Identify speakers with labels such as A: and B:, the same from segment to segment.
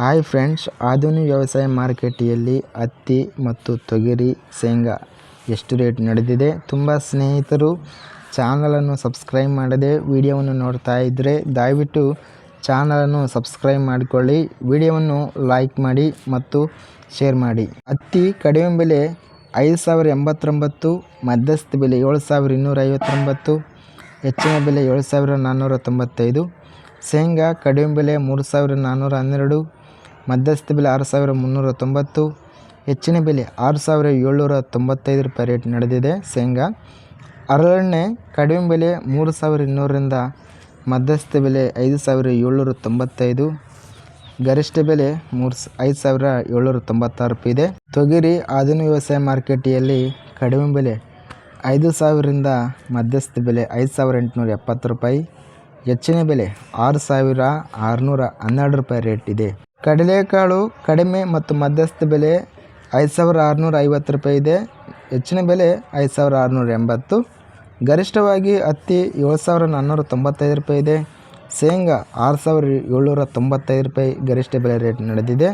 A: Hi friends, ಆಧುನಿಕ ವ್ಯವಸಾಯ ಮಾರುಕಟ್ಟೆಯಲ್ಲಿ ಹತ್ತಿ ಮತ್ತು ತೊಗರಿ, ಶೇಂಗಾ ಎಷ್ಟು ರೇಟ್ ನಡೆದಿದೆ? ತುಂಬ ಸ್ನೇಹಿತರು ಚಾನಲನ್ನು ಸಬ್ಸ್ಕ್ರೈಬ್ ಮಾಡದೆ ವಿಡಿಯೋವನ್ನು ನೋಡ್ತಾ ಇದ್ದರೆ ದಯವಿಟ್ಟು ಚಾನಲನ್ನು ಸಬ್ಸ್ಕ್ರೈಬ್ ಮಾಡಿಕೊಳ್ಳಿ, ವಿಡಿಯೋವನ್ನು ಲೈಕ್ ಮಾಡಿ ಮತ್ತು ಶೇರ್ ಮಾಡಿ. ಹತ್ತಿ ಕಡಿಮೆ ಬೆಲೆ ಐದು ಸಾವಿರ ಎಂಬತ್ತೊಂಬತ್ತು, ಮಧ್ಯಸ್ಥ ಬೆಲೆ ಏಳು ಸಾವಿರ ಇನ್ನೂರ ಐವತ್ತೊಂಬತ್ತು ಹೆಚ್ಚಿನ ಬೆಲೆ ಏಳು ಸಾವಿರ ನಾನ್ನೂರ ತೊಂಬತ್ತೈದು ಶೇಂಗಾ ಕಡಿಮೆ ಬೆಲೆ ಮೂರು ಸಾವಿರ ನಾನ್ನೂರ ಹನ್ನೆರಡು ಮಧ್ಯಸ್ಥ ಬೆಲೆ ಆರು ಸಾವಿರ ಮುನ್ನೂರ ತೊಂಬತ್ತು, ಹೆಚ್ಚಿನ ಬೆಲೆ ಆರು ಸಾವಿರ ಏಳ್ನೂರ ತೊಂಬತ್ತೈದು ರೂಪಾಯಿ ರೇಟ್ ನಡೆದಿದೆ. ಶೇಂಗಾ ಹರಳೆಣ್ಣೆ ಕಡಿಮೆ ಬೆಲೆ ಮೂರು ಸಾವಿರ ಇನ್ನೂರರಿಂದ ಮಧ್ಯಸ್ಥ ಬೆಲೆ ಐದು ಸಾವಿರ ಏಳ್ನೂರ ತೊಂಬತ್ತೈದು, ಗರಿಷ್ಠ ಬೆಲೆ ಮೂರು ಐದು ಸಾವಿರ ಏಳ್ನೂರ ತೊಂಬತ್ತಾರು ರೂಪಾಯಿ ಇದೆ. ತೊಗರಿ ಆಧುನಿಕ ವ್ಯವಸಾಯ ಮಾರ್ಕೆಟಿಯಲ್ಲಿ ಕಡಿಮೆ ಬೆಲೆ ಐದು ಸಾವಿರದಿಂದ ಮಧ್ಯಸ್ಥ ಬೆಲೆ ಐದು ಸಾವಿರ ಎಂಟುನೂರ ಎಪ್ಪತ್ತು ರೂಪಾಯಿ. ಹೆಚ್ಚಿನ ಬೆಲೆ ಆರು ಸಾವಿರ ಆರುನೂರ ಹನ್ನೆರಡು ರೂಪಾಯಿ ರೇಟ್ ಇದೆ. ಕಡಲೆಕಾಳು ಕಡಿಮೆ ಮತ್ತು ಮಧ್ಯಸ್ಥ ಬೆಲೆ ಐದು ಸಾವಿರ ಆರುನೂರ ಐವತ್ತು ರೂಪಾಯಿ ಇದೆ. ಹೆಚ್ಚಿನ ಬೆಲೆ ಐದು ಸಾವಿರ ಆರುನೂರ ಎಂಬತ್ತು. ಗರಿಷ್ಠವಾಗಿ ಹತ್ತಿ ಏಳು ಸಾವಿರ ನಾನ್ನೂರ ತೊಂಬತ್ತೈದು ರೂಪಾಯಿ ಇದೆ. ಶೇಂಗಾ ಆರು ಸಾವಿರ ಏಳ್ನೂರ ತೊಂಬತ್ತೈದು ರೂಪಾಯಿ ಗರಿಷ್ಠ ಬೆಲೆ ರೇಟ್ ನಡೆದಿದೆ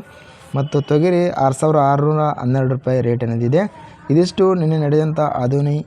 A: ಮತ್ತು ತೊಗರಿ ಆರು ಸಾವಿರ ಆರುನೂರ ಹನ್ನೆರಡು ರೂಪಾಯಿ ರೇಟ್ ನಡೆದಿದೆ. ಇದಿಷ್ಟು ನಿನ್ನೆ ನಡೆದಂಥ ಆಧುನಿಕ